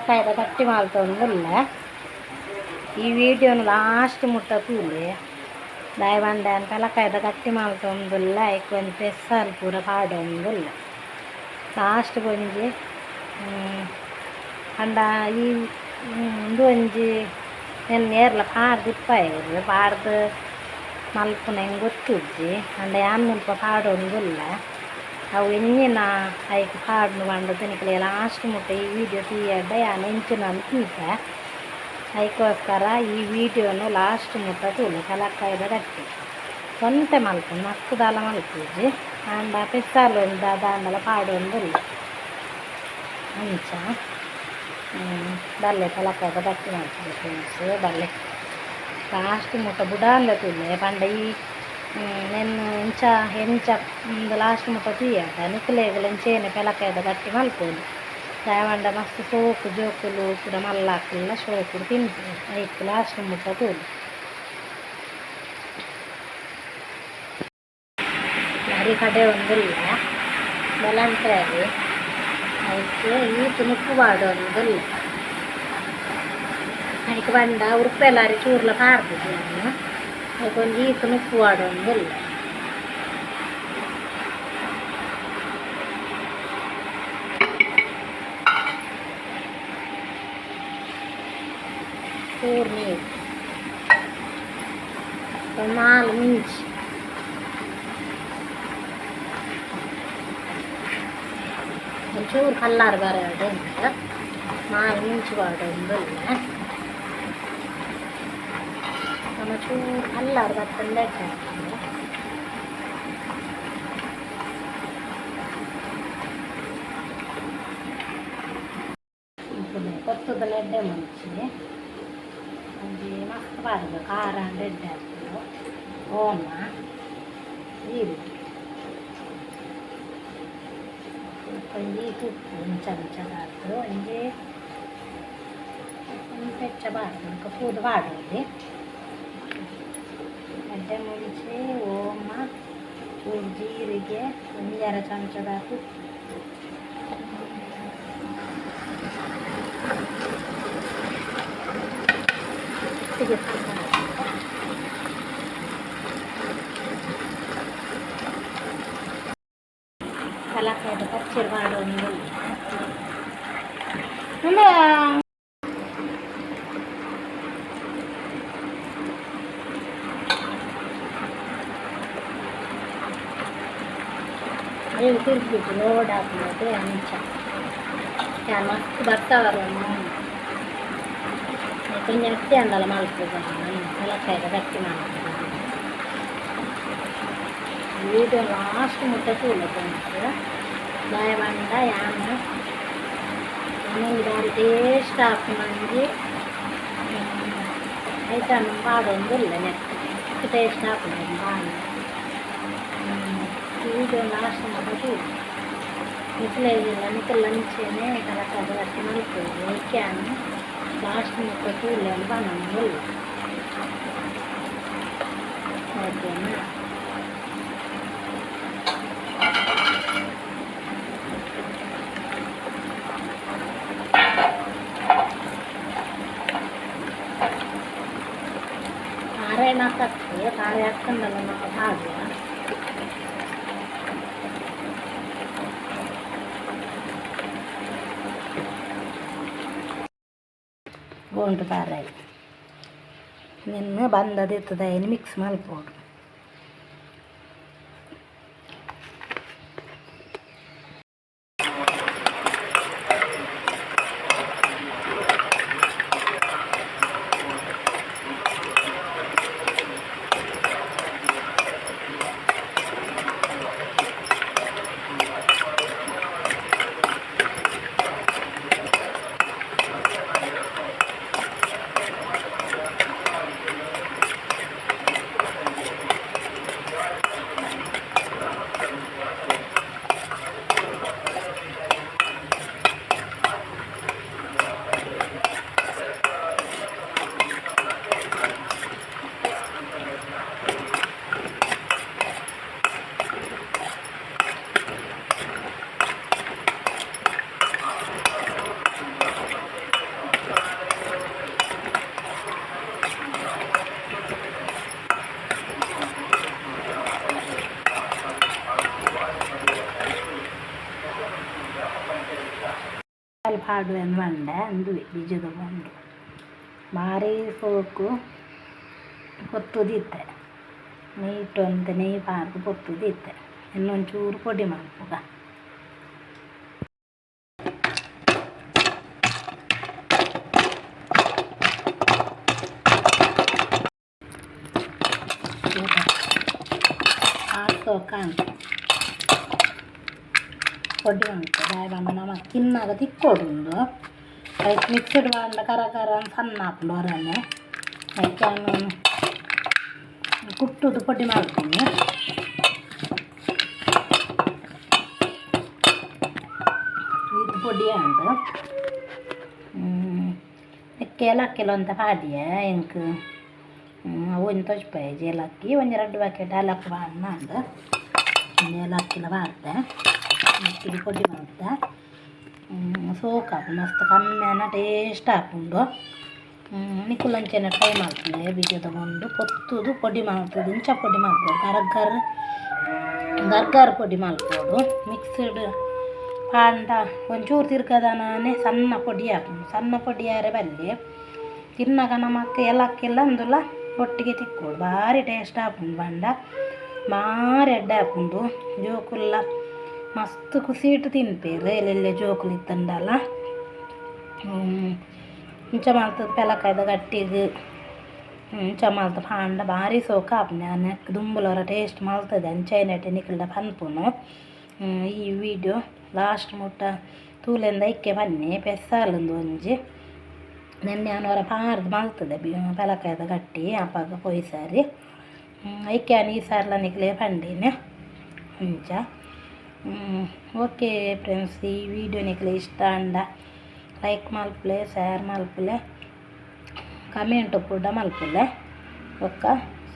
ಕಲಕಾಯ್ದ ಗಟ್ಟಿ ಮಾಲ್ತೊಂದುಲ್ಲ ಈ ವಿಡಿಯೋನು ಲಾಸ್ಟ್ ಮುಟ್ಟ ತೂಲೆ ದಾಯ ಬಂಡಾಯನ್ ಕಲಕಾಯ್ದ ಗಟ್ಟಿ ಮಾಲ್ತೊಂದುಲ್ಲ ಐಕ್ ಒಂದು ಪೆಸ್ಸಲ್ ಪೂರ ಪಾಡೊಂದುಲ್ಲ ಲಾಸ್ಟ್ ಒಂಜಿ ಅಂಡ ಈ ಉಂದು ಒಂಜಿ ನೆನ್ ನೇರ್ಲ ಪಾಡ್ದು ಇಪ್ಪಾಯಿರು ಪಾಡ್ದು ಮಲ್ಪುನ ಹೆಂಗೆ ಗೊತ್ತಿಜ್ಜಿ ಅಂಡ ಯಾನ್ ಮುಲ್ಪ ಪಾಡೊಂದುಲ್ಲ ಅವು ಎಂಜಿನ ಐಕ್ ಪಾಡ್ನು ಬಂಡು ತಿನ್ಕಲೆ ಲಾಸ್ಟ್ ಮುಟ್ಟ ಈ ವಿಡಿಯೋ తీయడ్డ ಯಾನ್ ಎಂಚಿನ ಅಂತೀತ ಅದಕ್ಕೋಸ್ಕರ ಈ ವಿಡಿಯೋನು ಲಾಸ್ಟ್ ಮುಟ್ಟ ತೂಲೆ ಕಲಕ್ಕಾಯ್ದ ಗಟ್ಟಿ ಸ್ವಂತ ಮಲ್ಪು ಮಕ್ಕದಾಲ ಮಲ್ಪುಜಿ ಅಂಡ ಪೆಸ್ಸಾಲು ಒಂದು ದಾಂಡಲ ಪಾಡೊಂದುಲ್ಲ ಅಂಚ ಬಲ್ಲೆ ಕಲಕ್ಕಾಯ್ದ ಗಟ್ಟಿ ಮಾಡ್ತದೆ ಫ್ರೆಂಡ್ಸ್ ಬಲ್ಲೆ ಲಾಸ್ಟ್ ಮುಟ್ಟ ಬುಡಾಂದ ತುಲೆ ಪಂಡ ಈ ನೆನ್ನು ಇಂಚ ಹೆಂಚ ಮುಂದೆ ಲಾಸ್ಟ್ ಮುಟ್ಟ ತೀಯದ ನಿಕ್ಲೆಗಲ ಇಂಚೇನೆ ಪೆಲಕಾಯ್ದ ಗಟ್ಟಿ ಮಲ್ಪೋದು ದಾಯವಂಡ ಮಸ್ತ್ ಸೋಕು ಜೋಕುಲು ಕೂಡ ಮಲ್ಲಾಕಲ್ಲ ಸೋಕು ತಿಂದು ಐತು ಲಾಸ್ಟ್ ಮುಟ್ಟ ತೋಲು ಅರಿ ಕಡೆ ಒಂದು ಇಲ್ಲ ಬೆಲಂತ್ರ ಅದಕ್ಕೆ ಈ ತುಣುಕು ಬಾಡೋದು ಇಲ್ಲ ಅದಕ್ಕೆ ಬಂದ ಉರುಪೆಲ್ಲಾರಿ ಚೂರ್ಲ ಪಾರ್ದು அது கொஞ்சம் ஈக்குனுக்கு வாடவும் இல்லை கூர்நீர் நாலு மிஞ்சி கொஞ்சம் ஒரு கல்லாறு வர நாலு மிஞ்சி வாடவும் இல்லை కొంచెం అల్లారు పట్టకుండా చేస్తాము ఇప్పుడు కొత్తది లడ్డే మంచిది అది మస్తు బాగా కార రెడ్ యాపిల్ ఓమ ఇది కొంచెం ఉప్పు చమచదార్థం అంటే పెంచబారదు ఇంకా పూదబాడు ಒಂಜಿ ಒಂದು ಪೆಚ್ಚ ಬಾರ್ದು ಒಂದು ಕೂದು ಬಾಡೋದು ಎಡ್ಡೆ ಮುಂಚೆ ಓಮ ಚೂರು ಜೀರಿಗೆ ಒಂದೆರ ಚಮಚದ ತುಪ್ಪ ತೆಗೆ ಕಲಕಾಯ್ದ ಪಚ್ಚಡಿ ಮಾಡೋದು ಅಂದ್ರೆ ಅಯ್ಯೋ ತಿರುಗ್ಬಿಟ್ಟು ನೋಡಾಕ್ಬೋದು ಅಂಚ ಯಾರು ಮಸ್ತ್ ಬರ್ತಾವರಮ್ಮ ಕೊಂಚ ಅಕ್ಕಿ ಅಂದಲ್ಲ ಮಾಡ್ಬೋದು ಕಲಕಾಯಿದ ಗಟ್ಟಿ ಮಾಡ್ಬೋದು ಇದು ಲಾಸ್ಟ್ ಮುಟ್ಟಕ್ಕೆ ಉಳ್ಳದು ಬಾಯ್ ಬಂದ ಯಾನ ಮನೆಗೆ ಸ್ಟಾಪ್ ಮಾಡಿ ಐಟಮ್ ಪಾಡೊಂದು ಇಲ್ಲ ನೆಕ್ಸ್ಟ್ ಟೇಸ್ಟ್ ಹಾಕೊಂಡು ಬಾಯಿ వీడియో లాస్ట్ ముట్ట చూడు నిఖిలేదు నిఖిల్ లంచేనే కలకాద కట్టి మలుపుతుంది ఎక్కాను లాస్ట్ ముట్ట చూడలేను బాగా ఓకేనా ಖಾರ ಏನು ಹಾಕತ್ತೆ ಖಾರ ಹಾಕ್ಕೊಂಡಲ್ಲ ನಾವು ಹಾಗೆ ಗೋಂಡು ನಿನ್ನೆ ನಿನ್ನ ಬಂದದಿರ್ತದೆ ಏನು ಮಿಕ್ಸ್ ಮಲ್ಪೋಡು ಪಾಡುವೆನ್ ಬಂಡೆ ಅಂದುವೆ, ಬೀಜದ ಬಂದು. ಭಾರಿ ಸೋಕು ಹೊತ್ತುದಿತ್ತೆ ನೀಟು ಅಂತ ನೆಯ್ ಪಾರ್ದು ಪೊತ್ತುದಿತ್ತೆ ಇನ್ನೊಂಚೂರು ಪೊಡಿ ಮಾಡ್ಬೋದ? ಹಾಕೋ పొడి ఉంటుంది అవి మనం తిన్నాక తిక్కోడుండు అయితే మిక్స్డ్ వాళ్ళ కర కర సన్నాపులు ಅವರನ್ನೇ ಅದಕ್ಕೆ ನಾನು ಕುಟ್ಟುದು ಪೊಡಿ ಮಾಡ್ತೀನಿ ಇದು ಪೊಡಿ ಉಂಟು ಎಕ್ಕೆ ಏಲಕ್ಕಿಲ ಅಂತ ಪಾಡಿಯೆ ಎಂಕ್ ಒಂದು ತೊಚ್ಪಾಯಿ ಏಲಕ್ಕಿ ಒಂದು ಎರಡು ಪ್ಯಾಕೆಟ್ ಏಲಕ್ಕಿ ಬಾಣ ಅಂದು ಒಂದು ಏಲಕ್ಕಿಲ ಬಾರ್ದೆ ಇದು ಪೊಡಿ ಮಾಡ್ದೆ ಸೋಕ್ ಹಾಕು ಮಸ್ತ್ ಕಮ್ಮಿನ ಟೇಸ್ಟ್ ಹಾಕೊಂಡು. ನಿಕ್ಕುಲಂಚೆನ ಟ್ರೈ ಮಾಡ್ತೀನಿ ಬೀಜ ತಗೊಂಡು. ಪೊತ್ತುದು ಪೊಡಿ ಮಾಡ್ತದೆ ಇಂಚ ಪೊಡಿ ಮಾಡ್ಬೋದು. ಗರ್ಗರ್ ಗರ್ಗರ್ ಪೊಡಿ ಮಾಡ್ಬೋದು. ಮಿಕ್ಸ್ಡ್ ಪಾಂಡ, ಒಂಚೂರು ತಿರ್ಗದನೇ ಸಣ್ಣ ಪೊಡಿ ಹಾಕೊಂಡು. ಸಣ್ಣ ಪೊಡಿ ಯಾರೇ ಬಲ್ಲಿ ತಿನ್ನಾಗ ನಮಕ್ಕೆ ಎಲ್ಲಕ್ಕೆಲ್ಲ ಅಂದಲ್ಲ, ಒಟ್ಟಿಗೆ ತಿಕ್ಕೋಡು. ಭಾರಿ ಟೇಸ್ಟ್ ಹಾಕೊಂಡು ಬಂಡ ಮಾರಿ ಎಡ್ಡೆ ಹಾಕೊಂಡು. ಜೋಕುಲ್ಲ. ಮಸ್ತ್ ಕುಸಿಟ್ಟು ತಿನ್ಪೇರು ಎಲ್ಲೆಲ್ಲೆ ಜೋಕುಲು ಇತ್ತಂಡಲ್ಲ ಇಂಚ ಮಾಲ್ತದ ಪೆಲಕಾಯ್ದ ಗಟ್ಟಿಗೆ ಇಂಚ ಮಾಲ್ತ ಪಾಂಡ ಭಾರಿ ಸೋಕ ಆಪ್ನೆ. Neck ದುಂಬುಲರ taste ಮಾಲ್ತದೆ. ಅಂಚೈನಟೆ ನಿಕಲ್ದ ಪನ್ಪುನು. ಈ ವಿಡಿಯೋ ಲಾಸ್ಟ್ ಮುಟ್ಟ ತೂಲೆಂದ ಇಕ್ಕೆ ಬನ್ನಿ. ಪೆಸ್ಸಾಲೊಂದು ಒಂಜಿ. ನೆನ್ನೆ ಅವರ ಪಾರ್ದು ಮಲ್ತದೆ. ಪೆಲಕಾಯ್ದ ಗಟ್ಟಿ ಅಪ್ಪಾಗ ಪೊಯ್ ಸಾರಿ ಐಕೆ ಈ ಸಾರ್ಲ ನಿಕ್ಲೆ ಪಂಡಿನ. ಇಂಚ ಓಕೆ ಫ್ರೆಂಡ್ಸ್ ಈ ವಿಡಿಯೋ ನಿಕ್ಲೆ ಇಷ್ಟ ಅಂಡ ಲೈಕ್ ಮಲ್ಪಲೆ ಶೇರ್ ಮಲ್ಪಲೆ ಕಮೆಂಟ್ ಕೂಡ ಮಲ್ಪಲೆ. ಒಕ್ಕ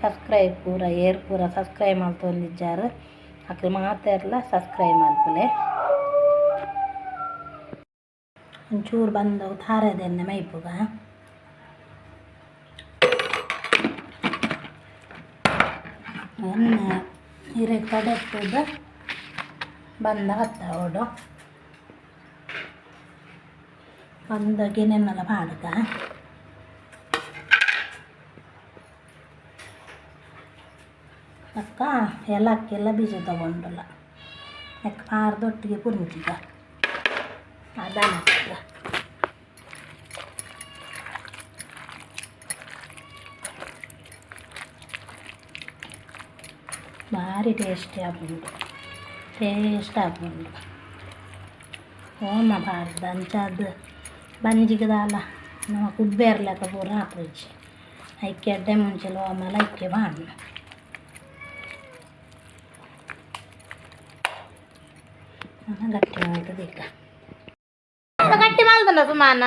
ಸಬ್ಸ್ಕ್ರೈಬ್ ಪೂರ, ಏರ್ ಪೂರ ಸಬ್ಸ್ಕ್ರೈಬ್ ಮಲ್ತೊಂದಿಜ್ಜಾರು ಅಕ್ಲೆ ಮಾತೆರ್ಲ ಸಬ್ಸ್ಕ್ರೈಬ್ ಮಲ್ಪಲೆ. ಒಂಚೂರು ಬಂದವು ತಾರದೆನ್ನೆ ಮೈಪುಗ. ಎಣ್ಣೆ ಹಿರೇ ಕಡೆತ್ತದ ಬಂದ ಹತ್ತವಡು ಬಂದಾಗೆ ನೆನ್ನೆಲ್ಲ ಪಾಡ್ಗ ಅಕ್ಕ ಏಲಕ್ಕೆಲ್ಲ ಬೀಜ ತಗೊಂಡಲ್ಲ ಯಾಕೆ ಪಾರ್ದೊಟ್ಟಿಗೆ ಪುರುಂಚಿಗ ಅದನ್ನ ಭಾರಿ ಟೇಸ್ಟಿ ಆಗ್ಬೋದು ಟೇಸ್ಟ್ ಆಗ್ಬೋದು ಓಮ ಬಾರ್ದು ಅಂಚದು ಬಂಜಿಗದಾಲ ನಮ್ಮ ಕುಬ್ಬೇರ್ಲಕ ಪೂರ ಹಾಕೋಜಿ ಐಕೆ ಅಡ್ಡೆ ಮುಂಚೆಲು ಆಮೇಲೆ ಐಕೆ ಬಾಣ ಗಟ್ಟಿ ಮಾಡ್ತದೆ ಈಗ ಗಟ್ಟಿ ಮಾಡ್ದಲ್ಲ ಸುಮಾನ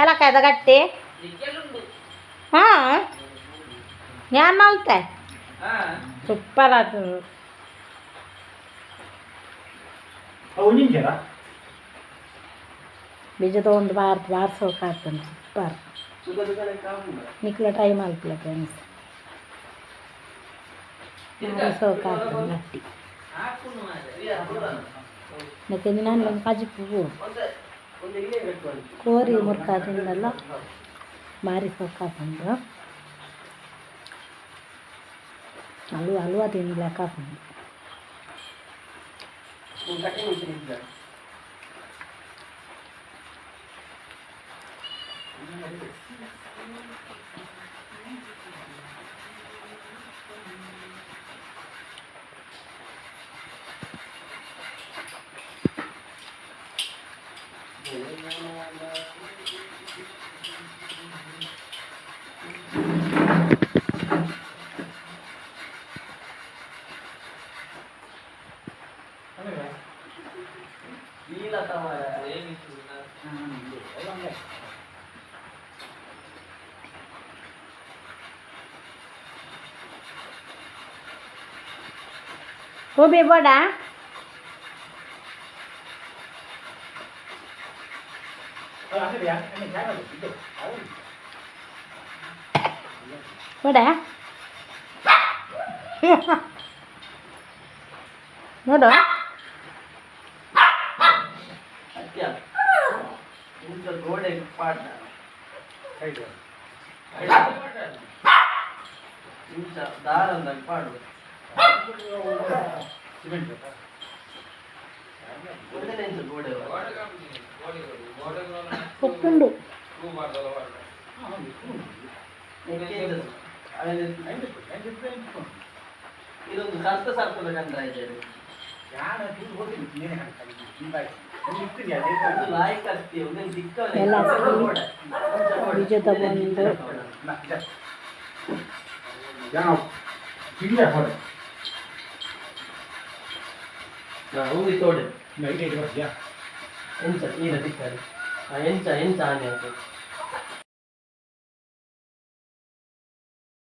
ಏಲಕ್ಕಾಯ್ದ ಗಟ್ಟಿ ಹಾಂ ಯಾರು ಮಾಡ್ತೆ ಸೂಪರ್ ಆಗ್ತದೆ ಬೀಜ ಒಂದು ಬಾರ್ದು ಬಾರ್ಸೋಕೆ ಆಗ್ತಾನೆ ಸೂಪರ್ ನಿಕ್ಲ ಟೈಮ್ ಮಾಡ್ತಿಲ್ಲ ಫ್ರೆಂಡ್ಸ್ ಬಾರಿಸೋಕೆ ಆಗ್ತಾನೆ ಗಟ್ಟಿ. ಮತ್ತೆ ನಾನು ಒಂದು ಕಾಜಿ ಪೂವು. ಕೋರಿ ಮುರ್ಕಾದಿಂದಲ್ಲ ಬಾರಿಸೋಕೆ நீங்கள் கட்டி வச்சுருக்கீங்க Thank you. ಗೋಬಿ ಬೋಡ ಬೋಡ ನೋಡು ಪಾಡ್ನ. ಇಂಚ ದಾರಂದಾಗ ಪಾಡು. ಒಂದನೇ ಇಂಚ ಗೋಡೆ ಉಪ್ಪುಂಡು. ಇದೊಂದು ಸರ್ತ ಸರ್ಪದ ಗಂಧ ಇದೆ. ಯಾರು ಹೋಗಿ ನೀನೇ ಒಂದೊಂದು ಚಿಕ್ಕವನೇ ಎಲ್ಲ. ಬೀಜ ತಗೊಂಡು ಹೋಗಿ ತೋಡೆ. ಎಂಚ ಈಗ ಎಂಚ ಎಂಚ ಆನೆ ಅದು.